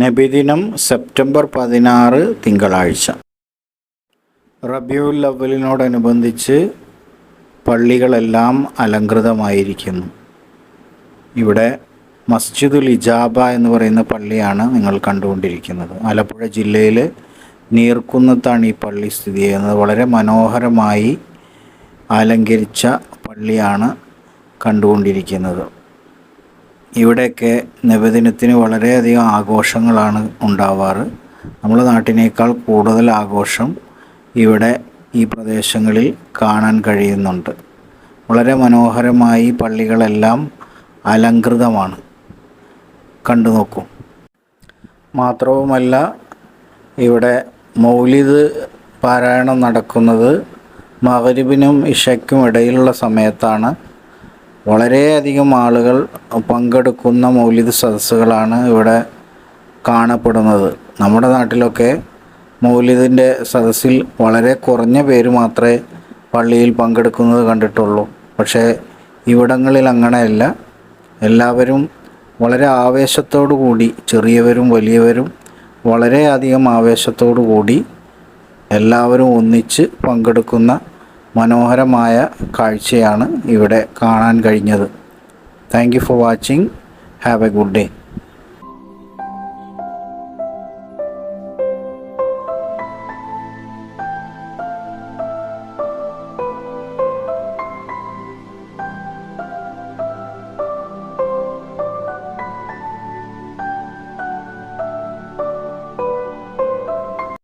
നബിദിനം September പതിനാറ് തിങ്കളാഴ്ച. റബിയുൽ അവലിനോടനുബന്ധിച്ച് പള്ളികളെല്ലാം അലങ്കൃതമായിരിക്കുന്നു ഇവിടെ മസ്ജിദുൽ ഇജാബ എന്ന് പറയുന്ന പള്ളിയാണ് നിങ്ങൾ കണ്ടുകൊണ്ടിരിക്കുന്നത്. ആലപ്പുഴ ജില്ലയിൽ നീർക്കുന്നത്താണ് ഈ പള്ളി സ്ഥിതി ചെയ്യുന്നത്. വളരെ മനോഹരമായി അലങ്കരിച്ച പള്ളിയാണ് കണ്ടുകൊണ്ടിരിക്കുന്നത്. ഇവിടെയൊക്കെ നബിദിനത്തിന് വളരെയധികം ആഘോഷങ്ങളാണ് ഉണ്ടാവാറ്. നമ്മുടെ നാട്ടിനേക്കാൾ കൂടുതൽ ആഘോഷം ഇവിടെ ഈ പ്രദേശങ്ങളിൽ കാണാൻ കഴിയുന്നുണ്ട്. വളരെ മനോഹരമായി പള്ളികളെല്ലാം അലങ്കൃതമാണ് കണ്ടു നോക്കൂ. മാത്രവുമല്ല ഇവിടെ മൗലിദ് പാരായണം നടക്കുന്നത് മകരിബിനും ഇഷയ്ക്കും ഇടയിലുള്ള സമയത്താണ്. വളരെയധികം ആളുകൾ പങ്കെടുക്കുന്ന മൗലിദ് സദസ്സുകളാണ് ഇവിടെ കാണപ്പെടുന്നത്. നമ്മുടെ നാട്ടിലൊക്കെ മൗലിദിന്റെ സദസ്സിൽ വളരെ കുറഞ്ഞ പേര് മാത്രമേ പള്ളിയിൽ പങ്കെടുക്കുന്നത് കണ്ടിട്ടുള്ളൂ. പക്ഷേ ഇവിടങ്ങളിൽ അങ്ങനെയല്ല. എല്ലാവരും വളരെ ആവേശത്തോടു കൂടി ചെറിയവരും വലിയവരും വളരെയധികം ആവേശത്തോടു കൂടി എല്ലാവരും ഒന്നിച്ച് പങ്കെടുക്കുന്ന മനോഹരമായ കാഴ്ചയാണ് ഇവിടെ കാണാൻ കഴിഞ്ഞത്. Thank you for watching have a good day